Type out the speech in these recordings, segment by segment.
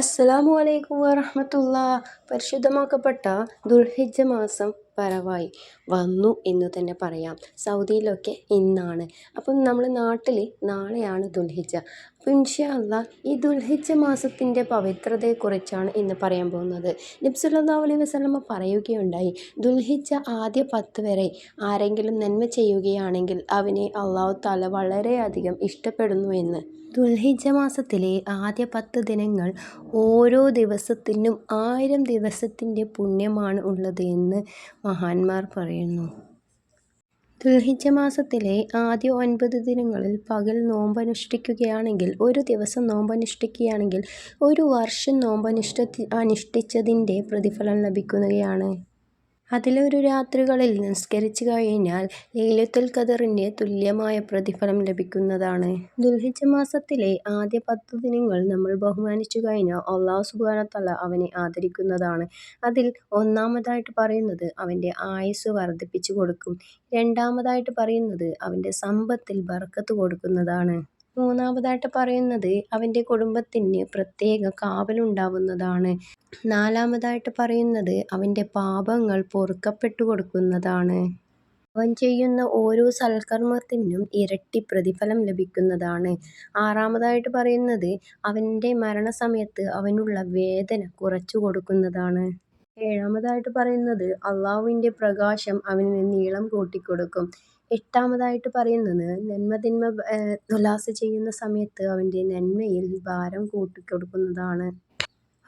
അസ്സലാമു അലൈക്കും വറഹമത്തുള്ള പരിശുദ്ധമാക്കപ്പെട്ട ദുൽഹിജ്ജ മാസം വരവായി വന്നു എന്ന് തന്നെ പറയാം. സൗദിയിലൊക്കെ ഇന്നാണ്. അപ്പം നമ്മൾ നാട്ടിൽ നാളെയാണ് ദുൽഹിജ്ജ അപ്പം ഇൻഷാ അള്ളാ ഈ ദുൽഹിജ്ജ മാസത്തിന്റെ പവിത്രതയെക്കുറിച്ചാണ് ഇന്ന് പറയാൻ പോകുന്നത്. നബ്സുല്ലാ അലൈഹി വസല്ലമ പറയുകയുണ്ടായി ദുൽഹിജ്ജ ആദ്യ പത്ത് വരെ ആരെങ്കിലും നന്മ ചെയ്യുകയാണെങ്കിൽ അവനെ അള്ളാഹു താല വളരെയധികം ഇഷ്ടപ്പെടുന്നു എന്ന്. ദുൽഹിജ മാസത്തിലെ ആദ്യ പത്ത് ദിനങ്ങൾ ഓരോ ദിവസത്തിനും ആയിരം ദിവസത്തിന്റെ പുണ്യമാണ് ഉള്ളത് എന്ന് മഹാന്മാർ പറയുന്നു. ദുൽഹിജ മാസത്തിലെ ആദ്യ ഒൻപത് ദിനങ്ങളിൽ പകൽ നോമ്പനുഷ്ഠിക്കുകയാണെങ്കിൽ ഒരു ദിവസം നോമ്പനുഷ്ഠിക്കുകയാണെങ്കിൽ ഒരു വർഷം നോമ്പനുഷ്ഠ അനുഷ്ഠിച്ചതിന്റെ പ്രതിഫലം ലഭിക്കുകയാണ്. അതിലൊരു രാത്രികളിൽ നിസ്കരിച്ചു കഴിഞ്ഞാൽ ലൈലത്തുൽ ഖദറിന്റെ തുല്യമായ പ്രതിഫലം ലഭിക്കുന്നതാണ്. ദുൽഹിജ മാസത്തിലെ ആദ്യ പത്ത് ദിനങ്ങൾ നമ്മൾ ബഹുമാനിച്ചു കഴിഞ്ഞാൽ അള്ളാഹു സുബാനത്തല അവനെ ആദരിക്കുന്നതാണ്. അതിൽ ഒന്നാമതായിട്ട് പറയുന്നത് അവന്റെ ആയുസ് വർദ്ധിപ്പിച്ചു കൊടുക്കും. രണ്ടാമതായിട്ട് പറയുന്നത് അവന്റെ സമ്പത്തിൽ ബർക്കത്ത് കൊടുക്കുന്നതാണ്. മൂന്നാമതായിട്ട് പറയുന്നത് അവന്റെ കുടുംബത്തിന് പ്രത്യേക കാവലുണ്ടാവുന്നതാണ്. നാലാമതായിട്ട് പറയുന്നത് അവന്റെ പാപങ്ങൾ പൊറുക്കപ്പെട്ടു കൊടുക്കുന്നതാണ്. അവൻ ചെയ്യുന്ന ഓരോ സൽക്കർമ്മത്തിനും ഇരട്ടി പ്രതിഫലം ലഭിക്കുന്നതാണ്. ആറാമതായിട്ട് പറയുന്നത് അവന്റെ മരണസമയത്ത് അവനുള്ള വേദന കുറച്ചു കൊടുക്കുന്നതാണ്. ഏഴാമതായിട്ട് പറയുന്നത് അള്ളാഹുവിന്റെ പ്രകാശം അവന് നീളം കൂട്ടിക്കൊടുക്കും. എട്ടാമതായിട്ട് പറയുന്നത് നന്മതിന്മ തുലാസ് ചെയ്യുന്ന സമയത്ത് അവന്റെ നന്മയിൽ ഭാരം കൂട്ടിക്കൊടുക്കുന്നതാണ്.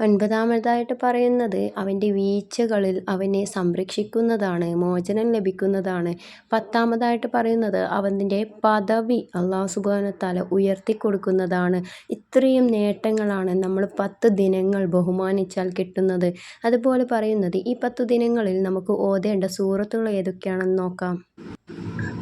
ഒൻപതാമതായിട്ട് പറയുന്നത് അവന്റെ വീഴ്ചകളിൽ അവനെ സംരക്ഷിക്കുന്നതാണ് മോചനം ലഭിക്കുന്നതാണ്. പത്താമതായിട്ട് പറയുന്നത് അവന്റെ പദവി അള്ളാഹു സുബാനത്താല ഉയർത്തിക്കൊടുക്കുന്നതാണ്. ഇത്രയും നേട്ടങ്ങളാണ് നമ്മൾ പത്ത് ദിനങ്ങൾ ബഹുമാനിച്ചാൽ കിട്ടുന്നത്. അതുപോലെ പറയുന്നത് ഈ പത്ത് ദിനങ്ങളിൽ നമുക്ക് ഓതേണ്ട സൂറത്തുകൾ ഏതൊക്കെയാണെന്ന് നോക്കാം.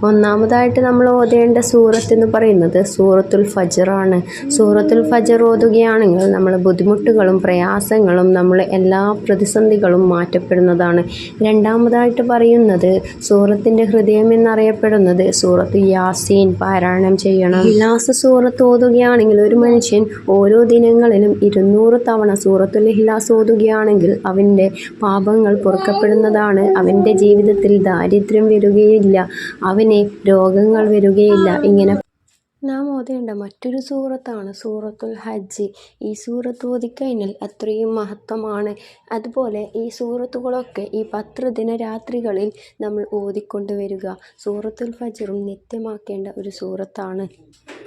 ഒന്നാമതായിട്ട് നമ്മൾ ഓതേണ്ട സൂറത്ത് എന്ന് പറയുന്നത് സൂറത്തുൽ ഫജറാണ്. സൂറത്തുൽ ഫജർ ഓതുകയാണെങ്കിൽ നമ്മൾ ബുദ്ധിമുട്ടുകളും പ്രയാസങ്ങളും നമ്മൾ എല്ലാ പ്രതിസന്ധികളും മാറ്റപ്പെടുന്നതാണ്. രണ്ടാമതായിട്ട് പറയുന്നത് സൂറത്തിന്റെ ഹൃദയം എന്നറിയപ്പെടുന്നത് സൂറത്ത് യാസീൻ പാരായണം ചെയ്യണം. ഇല്ലാസ് സൂറത്ത് ഓതുകയാണെങ്കിൽ ഒരു മനുഷ്യൻ ഓരോ ദിനങ്ങളിലും ഇരുന്നൂറ് തവണ സൂറത്തുൽ ഇഹ്ലാസ് ഓതുകയാണെങ്കിൽ അവന്റെ പാപങ്ങൾ പൊറുക്കപ്പെടുന്നതാണ്. അവന്റെ ജീവിതത്തിൽ ദാരിദ്ര്യം വരികയില്ല. അവൻ രോഗങ്ങൾ വരികയില്ല. ഇങ്ങനെ നാം ഓതേണ്ട മറ്റൊരു സൂറത്താണ് സൂറത്തുൽ ഹജ്ജ്. ഈ സൂറത്ത് ഓതിക്കഴിഞ്ഞാൽ അത്രയും മഹത്വമാണ്. അതുപോലെ ഈ സൂറത്തുകളൊക്കെ ഈ പത്ര ദിനരാത്രികളിൽ നമ്മൾ ഓതിക്കൊണ്ട് വരിക. സൂറത്തുൽ ഫജറും നിത്യമാക്കേണ്ട ഒരു സൂറത്താണ്.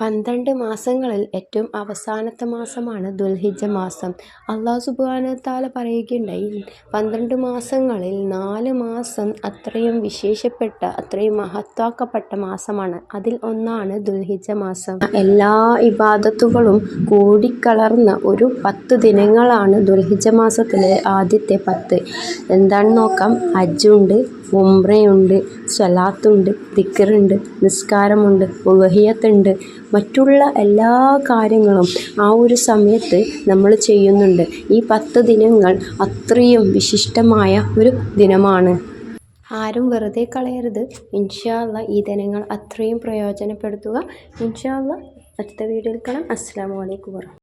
പന്ത്രണ്ട് മാസങ്ങളിൽ ഏറ്റവും അവസാനത്തെ മാസമാണ് ദുൽഹിജ മാസം. അള്ളാഹു സുബാനത്താല പറയുകയുണ്ടായി പന്ത്രണ്ട് മാസങ്ങളിൽ നാല് മാസം അത്രയും വിശേഷപ്പെട്ട അത്രയും മഹത്വാക്കപ്പെട്ട മാസമാണ്. അതിൽ ഒന്നാണ് ദുൽഹിജ മാസം. എല്ലാ ഇബാദത്തുകളും കൂടിക്കലർന്ന ഒരു പത്ത് ദിനങ്ങളാണ് ദുൽഹിജ മാസത്തിലെ ആദ്യത്തെ പത്ത്. എന്താണ് നോക്കാം. ഹജ്ജുണ്ട് ഉംറയുണ്ട് സ്വലാത്തുണ്ട് ദിക്കറുണ്ട് നിസ്കാരമുണ്ട് ഉലഹിയത്തുണ്ട് മറ്റുള്ള എല്ലാ കാര്യങ്ങളും ആ ഒരു സമയത്ത് നമ്മൾ ചെയ്യുന്നുണ്ട്. ഈ പത്ത് ദിനങ്ങൾ അത്രയും വിശിഷ്ടമായ ഒരു ദിനമാണ്. ആരും വെറുതെ കളയരുത്. ഇൻഷാല്ല ഈ ദിനങ്ങൾ അത്രയും പ്രയോജനപ്പെടുത്തുക. ഇൻഷാല്ല അടുത്ത വീഡിയോയിൽ കാണാം. അസ്സാം വലൈക്കും